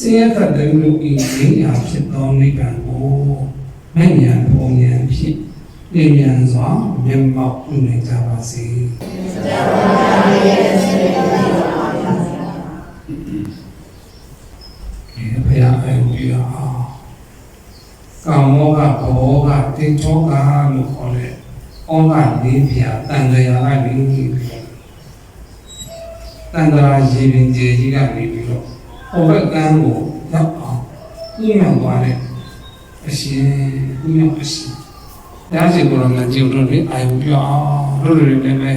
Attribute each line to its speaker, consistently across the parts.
Speaker 1: ဆင်းရဲခတ်တဲ့လူဤဉာဏ်ဖြစ်သောနိဗ္ဗာန်ကိုမဲ့ဉာဏ်ပုံဉာဏ်ဖြင့်ဉာဏ်စွာမျက်မှောက်ပြုနိုင်ကြပါစေဒီဘုရားအယုပြအောင်ကာမောကဘောကတင်ချောကလို့ခေါ်တဲ့ဩဃလေးပြတန်ကြရာကနေပြီးတော့တန်တရာရေပင်ကျေကြီးကနေပြီးတော့ ဟိုဘက်ကန်းကိုရောက်အောင်ဥမြောက်သွားတဲ့အရှင်ဥမြောက်အရှင်ဒါစီကိုတော့မကြည့်ဘူးလေအာယုပြအောင်တို့တွေလည်းပဲ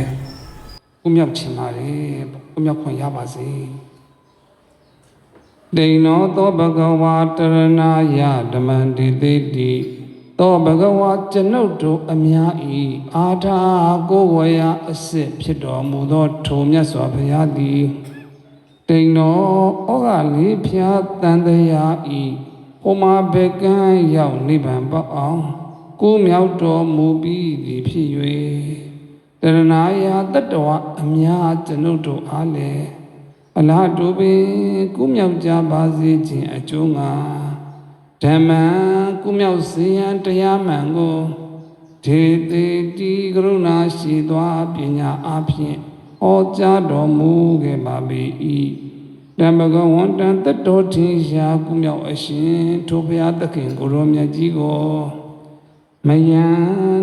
Speaker 1: ဥမြောက်ချင်ပါလေဥမြောက်ခွင့်ရပါစေဒိဏောသောဘဂဝါတရဏာယဓမ္မန္တိတိတိသောဘဂဝါကျွန်ုပ်တို့အများဤအာထာကိုဝေယအစစ်ဖြစ်တော်မူသောထိုမြတ်စွာဘုရားသည် ဒိဏောဩဃလေးဖြာတန်တရာဤဟောမာဘေကံရောက်နိဗ္ဗာန်ပေါအောင်ကိုမြောက်တော်မူပြီးသည်ဖြစ်၍တရဏာယတတ္တဝအများကျွန်ုပ်တို့အားလည်းအလားတူပင်ကုမြောက်ကြပါစေခြင်းအကျိုးငါဓမ္မံကုမြောက်စေရန်တရားမှန်ကိုဒေတိတိကရုဏာရှိသောပညာအဖြင့် ဩကြားတော်မူခဲ့ပါပေ၏ဓမ္မကဝန္တံတတော်ထင်ရှားကုမြောက်အရှင်ထိုဘုရားသခင်ကိုရောမြတ်ကြီးကိုမယံ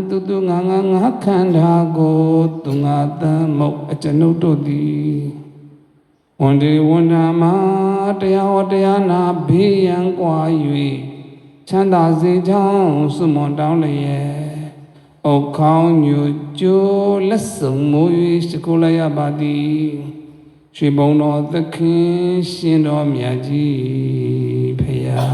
Speaker 1: သူသူငါငါငါခန္ဓာကိုသူငါတမ်းမုတ်အကျွန်ုပ်တို့သည်ဝန္ဒီဝန္ဒမတရားဟောတရားနာဘေးရန်ကွာ၍ချမ်းသာစေကြောင်းစွမွန်တောင်းလျက် အုတ်ခေါင်းညူကျိုးလက်စုံမိုး၍ရှိခိုးလိုက်ရပါသည်ရွှေဘုံတော်သခင်ရှင်တော်မြတ်ကြီးဖရာ